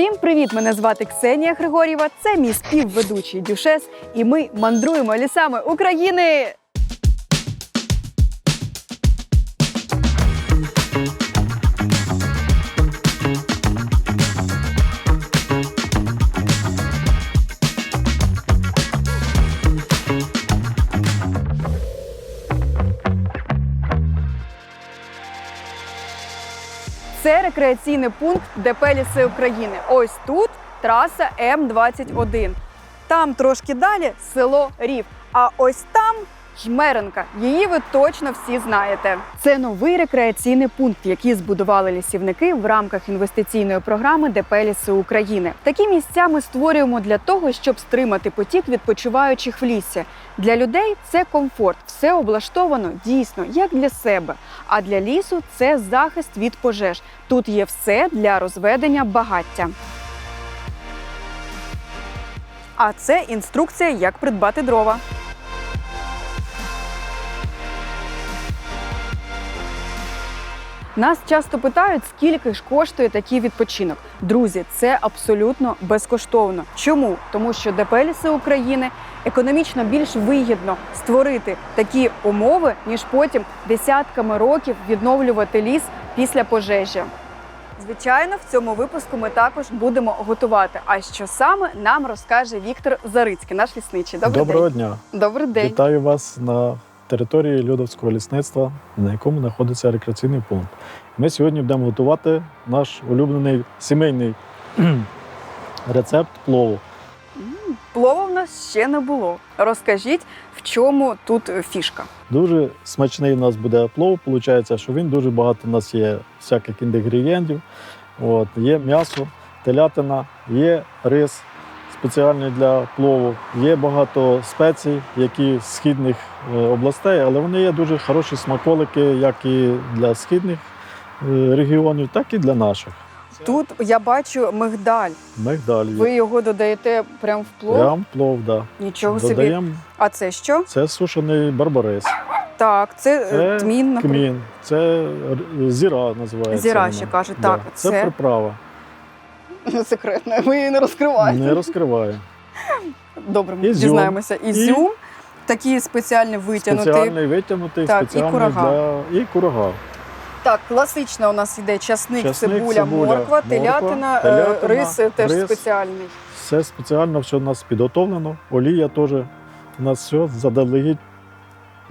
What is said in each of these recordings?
Всім привіт! Мене звати Ксенія Григорєва. Це мій співведучий Дюшес, і ми мандруємо лісами України. Рекреаційний пункт ДП Ліси України. Ось тут траса М21. Там трошки далі село Рів. А ось там Жмеренка. Її ви точно всі знаєте. Це новий рекреаційний пункт, який збудували лісівники в рамках інвестиційної програми ДП Ліси України. Такі місця ми створюємо для того, щоб стримати потік відпочиваючих в лісі. Для людей це комфорт, все облаштовано дійсно як для себе. А для лісу це захист від пожеж. Тут є все для розведення багаття. А це інструкція, як придбати дрова. Нас часто питають, скільки ж коштує такий відпочинок. Друзі, це абсолютно безкоштовно. Чому? Тому що ДП «Ліси України економічно більш вигідно створити такі умови, ніж потім десятками років відновлювати ліс після пожежі. Звичайно, в цьому випуску ми також будемо готувати. А що саме нам розкаже Віктор Зарицький, наш лісничий. Добрий Доброго день. дня. Добрий день. Вітаю вас на території Людовського лісництва, на якому знаходиться рекреаційний пункт. Ми сьогодні будемо готувати наш улюблений сімейний рецепт плову. Плова в нас ще не було. Розкажіть, в чому тут фішка? Дуже смачний у нас буде плов. Получається, що він дуже багато у нас є всяких інгредієнтів. От, є м'ясо, телятина, є рис спеціальний для плову, є багато спецій, які з східних е, областей, але вони є дуже хороші смаколики, як і для східних е, регіонів, так і для наших. Тут я бачу мигдаль. Мигдаль є. Ви його додаєте прямо в плов? Прям плов, да. Нічого собі. А це що? Це сушений барбарис, Так, це, е, Це тмін, наприклад. кмін, це зіра називається. Зіра ще кажуть, Да. так, Це, це- приправа. Секретно, ви її не розкриваєте. Не розкриває. Добре, ми Ізюм. дізнаємося. Ізюм, такий спеціальний витягнутий. Спеціальний витягнутий, Так, і спеціальний курага. для і курага. Так, класично у нас іде часник, Часник, цибуля, цибуля, морква, морква, телятина, е, телятина, рис е, теж рис. спеціальний. Все спеціально, все у нас підготовлено. Олія теж у нас все заздалегідь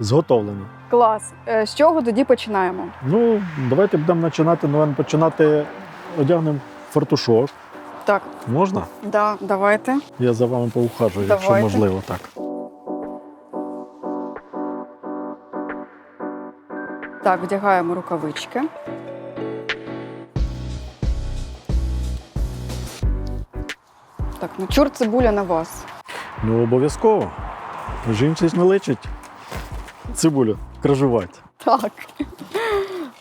зготовлено. Клас. Е, З чого тоді починаємо? Ну, давайте будемо починати. Наверно, починати одягнемо фартушок. Так, Можна? да, давайте. Я за вами поухажую, якщо можливо так. Так, вдягаємо рукавички. Так, ну чур цибуля на вас. Ну, обов'язково. Жінці ж не личить цибулю кражувати. Так.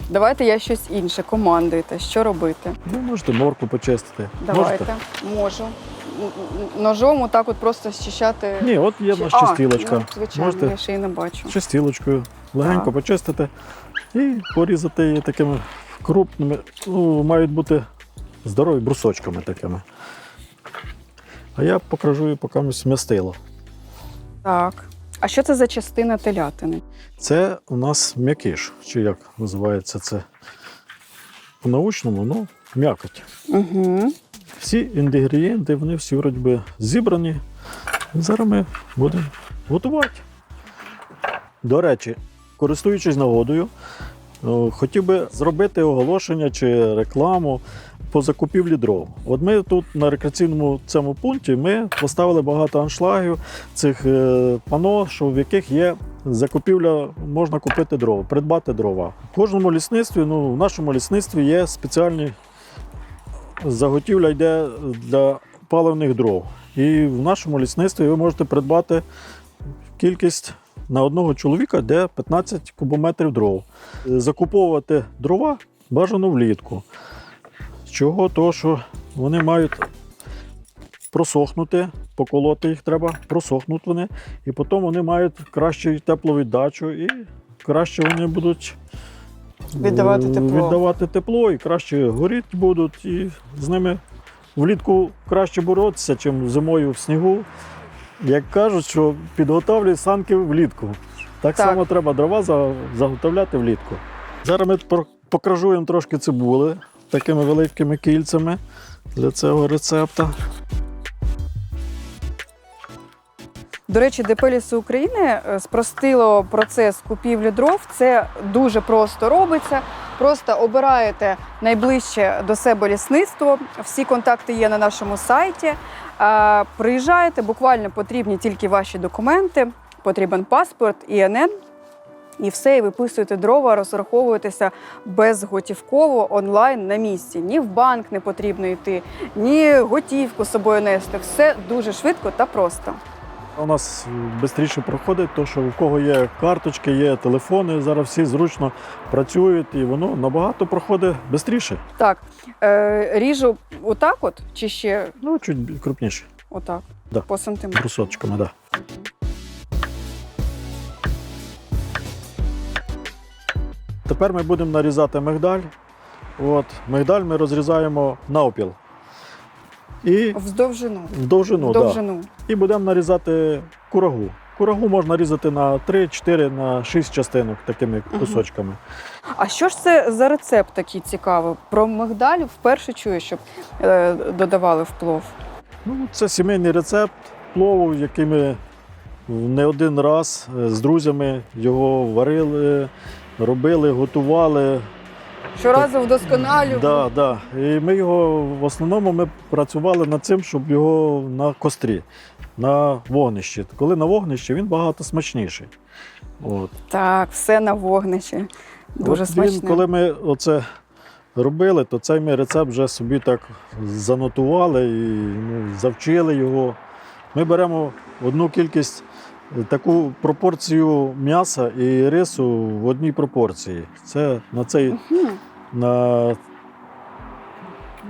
Давайте я щось інше. Командуйте, що робити. Ну, можете морку почистити. Давайте. Можете? Можу. Н- Ножом отак от просто щищати. Ні, от є Чи- наша А. Ну, звичайно, Можете я ще й не бачу. частілочкою легенько Так. почистити і порізати її такими крупними, ну, мають бути здорові брусочками такими. А я покажу поки мастило. Так. А що це за частина телятини? Це у нас м'якиш, чи як називається це по-научному, ну, м'якоть. Угу. Всі інгредієнти, вони всі вроді зібрані. Зараз ми будемо готувати. До речі, користуючись нагодою, хотів би зробити оголошення чи рекламу по закупівлі дров. От ми тут на рекреаційному цьому пункті ми поставили багато аншлагів цих е, пано, що в яких є закупівля, можна купити дрова, придбати дрова. В кожному лісництві, ну в нашому лісництві є спеціальні заготівля йде для паливних дров. І в нашому лісництві ви можете придбати кількість на одного чоловіка, де 15 кубометрів дров. Е, Закуповувати дрова бажано влітку. Чого? Того, що вони мають просохнути, поколоти їх треба, просохнуть вони, і потім вони мають кращу тепловіддачу і краще вони будуть Віддавати е, тепло. віддавати тепло і краще горіти будуть, і з ними влітку краще боротися, ніж зимою в снігу. Як кажуть, що підготовлюй санки влітку. Так, Так. само треба дрова заготовляти влітку. Зараз ми покражуємо трошки цибули такими великими кільцями для цього рецепта. До речі, ДП «Ліси України е, спростило процес купівлі дров. Це дуже просто робиться. Просто обираєте найближче до себе лісництво. Всі контакти є на нашому сайті. Е, Приїжджаєте, буквально потрібні тільки ваші документи. Потрібен паспорт, ІНН. І все, і виписуєте дрова, розраховуєтеся безготівково онлайн на місці. Ні в банк не потрібно йти, ні готівку з собою нести. Все дуже швидко та просто. У нас швидше проходить, то що у кого є карточки, є телефони, зараз всі зручно працюють і воно набагато проходить швидше. Так, е, ріжу отак от, чи ще Ну, чуть крупніше, отак, Да. по сантиметру. брусочками, так. Да. Тепер ми будемо нарізати мигдаль. От, мигдаль ми розрізаємо навпіл. І В довжину. в довжину, в Да. І будемо нарізати курагу. Курагу можна різати на 3, 4, на 6 частинок такими кусочками. А що ж це за рецепт такий цікавий? Про мигдаль вперше чую, щоб е, додавали в плов. Ну, це сімейний рецепт плову, який ми не один раз е, з друзями його варили, робили, готували. Щоразу вдосконалюємо. Да, да. І ми його в основному ми працювали над цим, щоб його на кострі, на вогнищі. Коли на вогнищі, він багато смачніший. От. Так, все на вогнищі. Дуже От смачне. Він, коли ми оце робили, то цей ми рецепт вже собі так занотували і ну, завчили його. Ми беремо одну кількість, е, таку пропорцію м'яса і рису в одній пропорції. Це на цей. На,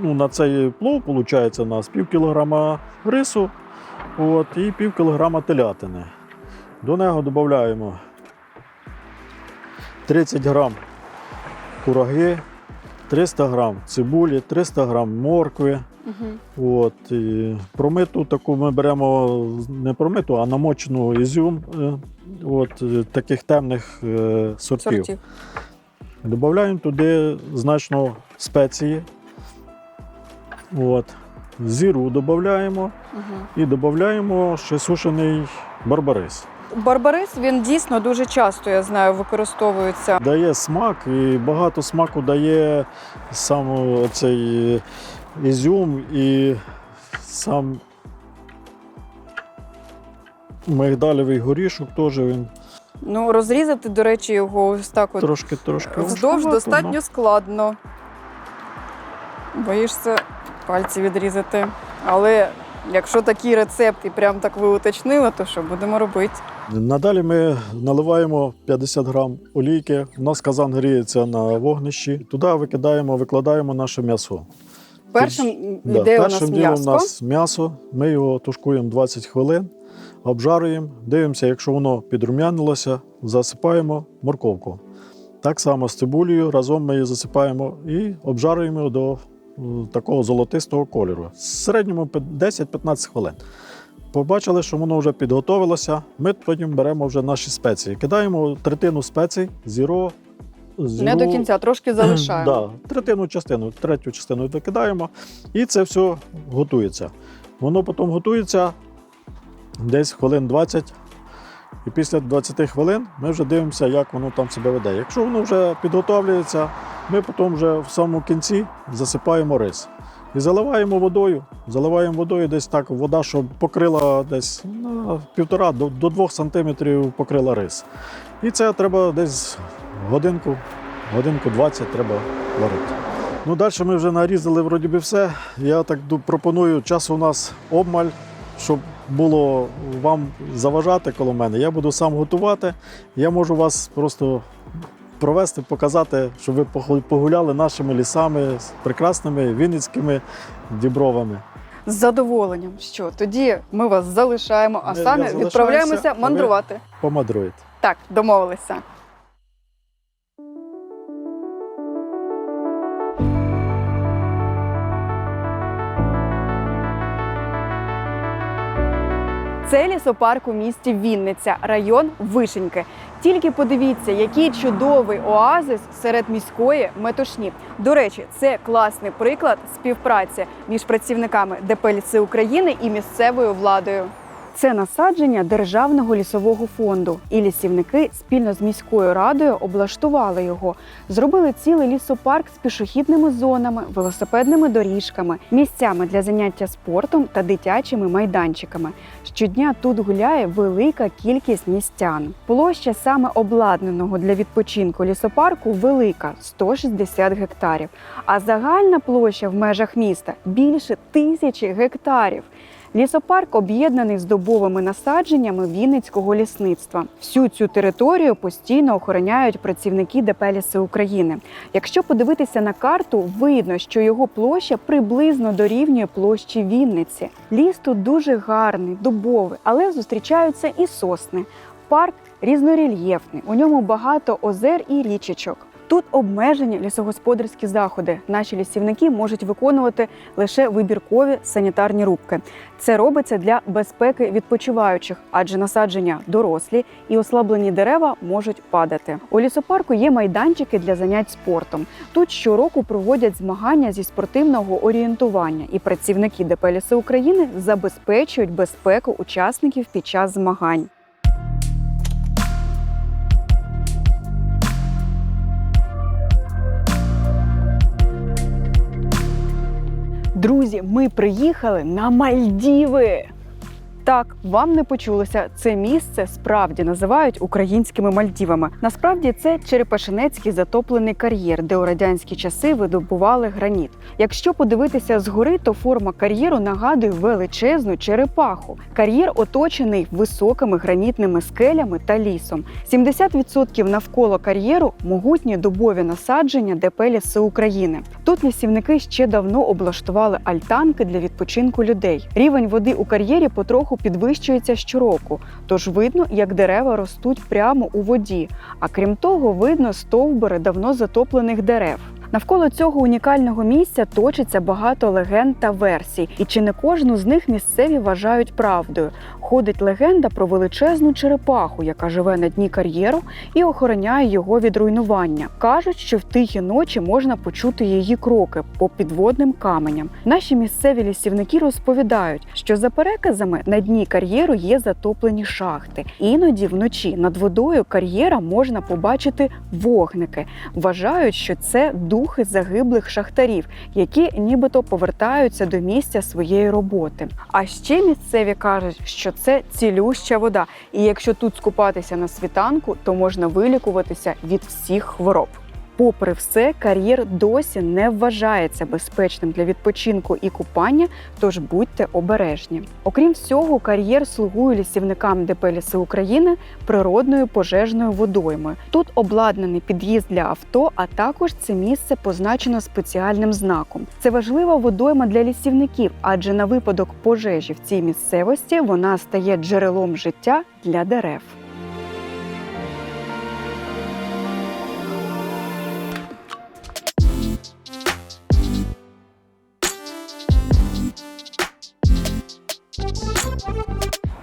ну, на цей плов виходить у нас пів кілограма рису от, і пів кілограма телятини. До нього додаємо 30 грам кураги, 300 грам цибулі, 300 грам моркви. Мгм. От, і промиту таку ми беремо не промиту, а намочену ізюм е, от, е, таких темних е, сортів. Сортів. Додаємо туди значно спеції. От, зіру додаємо і додаємо ще сушений барбарис. Барбарис він дійсно дуже часто, я знаю, використовується. Дає смак і багато смаку дає сам цей ізюм і сам мигдалевий горішок теж він Ну, розрізати, до речі, його ось так от трошки трошки вздовж важкувато, достатньо ну. складно. Боїшся пальці відрізати. Але якщо такий рецепт і прям так ви уточнили, то що будемо робити? Надалі ми наливаємо 50 грам олійки. У нас казан гріється на вогнищі. Туди викидаємо, викладаємо наше м'ясо. Першим Да, йде у нас першим ділом м'ясо. у нас м'ясо. Ми його тушкуємо 20 хвилин, обжарюємо, дивимося, якщо воно підрум'янилося, засипаємо морковку. Так само з цибулею разом ми її засипаємо і обжарюємо до е, такого золотистого кольору. В середньому 10-15 хвилин. Побачили, що воно вже підготовилося. Ми потім беремо вже наші спеції. Кидаємо третину спецій, зіро. Не до кінця, трошки залишаємо. Да, третину частину, третю частину викидаємо, і це все готується. Воно потім готується десь хвилин 20. І після 20 хвилин ми вже дивимося, як воно там себе веде. Якщо воно вже підготовлюється, ми потім вже в самому кінці засипаємо рис. І заливаємо водою. Заливаємо водою десь так, вода, щоб покрила десь на півтора до, до двох сантиметрів покрила рис. І це треба десь годинку, годинку 20 треба варити. Ну, далі ми вже нарізали вроді би все. Я так пропоную, часу у нас обмаль, щоб було вам заважати коло мене. Я буду сам готувати. Я можу вас просто провести, показати, щоб ви погуляли нашими лісами з прекрасними вінницькими дібровами. З задоволенням. Що тоді ми вас залишаємо, а Ми- саме відправляємося мандрувати. Помадруєте. Так, домовилися. Це лісопарк у місті Вінниця, район Вишеньки. Тільки подивіться, який чудовий оазис серед міської метушні. До речі, це класний приклад співпраці між працівниками ДП «Ліси України і місцевою владою. Це насадження державного лісового фонду, і лісівники спільно з міською радою облаштували його. Зробили цілий лісопарк з пішохідними зонами, велосипедними доріжками, місцями для заняття спортом та дитячими майданчиками. Щодня тут гуляє велика кількість містян. Площа саме обладнаного для відпочинку лісопарку велика 160 гектарів. А загальна площа в межах міста більше тисячі гектарів. Лісопарк об'єднаний з добовими насадженнями Вінницького лісництва. Всю цю територію постійно охороняють працівники ДП «Ліси України. Якщо подивитися на карту, видно, що його площа приблизно дорівнює площі Вінниці. Ліс тут дуже гарний, дубовий, але зустрічаються і сосни. Парк різнорельєфний, у ньому багато озер і річечок. Тут обмежені лісогосподарські заходи. Наші лісівники можуть виконувати лише вибіркові санітарні рубки. Це робиться для безпеки відпочиваючих, адже насадження дорослі і ослаблені дерева можуть падати. У лісопарку є майданчики для занять спортом. Тут щороку проводять змагання зі спортивного орієнтування, і працівники ДП «Ліси України забезпечують безпеку учасників під час змагань. Друзі, ми приїхали на Мальдіви. Так, вам не почулося. Це місце справді називають українськими Мальдівами. Насправді це Черепашинецький затоплений кар'єр, де у радянські часи видобували граніт. Якщо подивитися згори, то форма кар'єру нагадує величезну черепаху. Кар'єр оточений високими гранітними скелями та лісом. 70% навколо кар'єру могутні дубові насадження ДП «Ліси України. Тут лісівники ще давно облаштували альтанки для відпочинку людей. Рівень води у кар'єрі потроху підвищується щороку, тож видно, як дерева ростуть прямо у воді. А крім того, видно стовбури давно затоплених дерев. Навколо цього унікального місця точиться багато легенд та версій, і чи не кожну з них місцеві вважають правдою. Ходить легенда про величезну черепаху, яка живе на дні кар'єру і охороняє його від руйнування. Кажуть, що в тихі ночі можна почути її кроки по підводним каменям. Наші місцеві лісівники розповідають, що за переказами на дні кар'єру є затоплені шахти. Іноді вночі над водою кар'єра можна побачити вогники. Вважають, що це духи загиблих шахтарів, які нібито повертаються до місця своєї роботи. А ще місцеві кажуть, що це цілюща вода, і якщо тут скупатися на світанку, то можна вилікуватися від всіх хвороб. Попри все, кар'єр досі не вважається безпечним для відпочинку і купання, тож будьте обережні. Окрім всього, кар'єр слугує лісівникам ДП «Ліси України природною пожежною водоймою. Тут обладнаний під'їзд для авто, а також це місце позначено спеціальним знаком. Це важлива водойма для лісівників, адже на випадок пожежі в цій місцевості вона стає джерелом життя для дерев.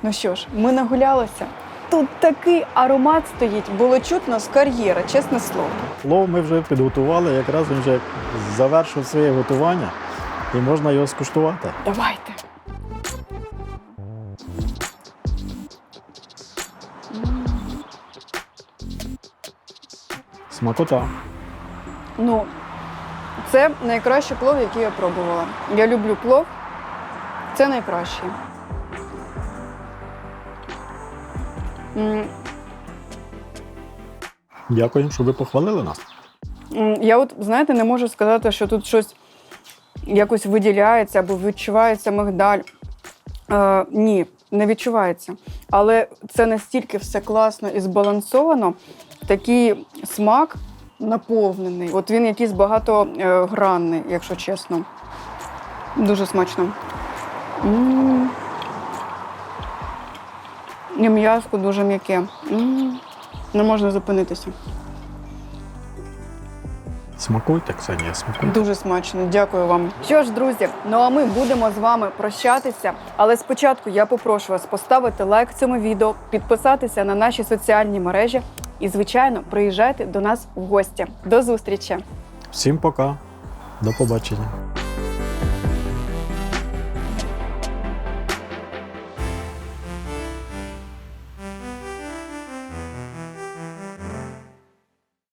Ну що ж, ми нагулялися. Тут такий аромат стоїть, було чутно з кар'єра, чесне слово. Плов ми вже підготували, якраз він вже завершив своє готування і можна його скуштувати. Давайте. Смакота. Ну, це найкращий плов, який я пробувала. Я люблю плов. Це найкращий. Дякую, що ви похвалили нас. Я от, знаєте, не можу сказати, що тут щось якось виділяється або відчувається мигдаль. Е, ні, не відчувається. Але це настільки все класно і збалансовано. Такий смак наповнений. От він якийсь багатогранний, якщо чесно. Дуже смачно. М. І м'язко дуже м'яке. Не можна зупинитися. Смакуйте, Ксенія, смакуйте. Дуже смачно, дякую вам. Що ж, друзі, ну а ми будемо з вами прощатися. Але спочатку я попрошу вас поставити лайк цьому відео, підписатися на наші соціальні мережі і, звичайно, приїжджайте до нас в гості. До зустрічі! Всім пока. До побачення.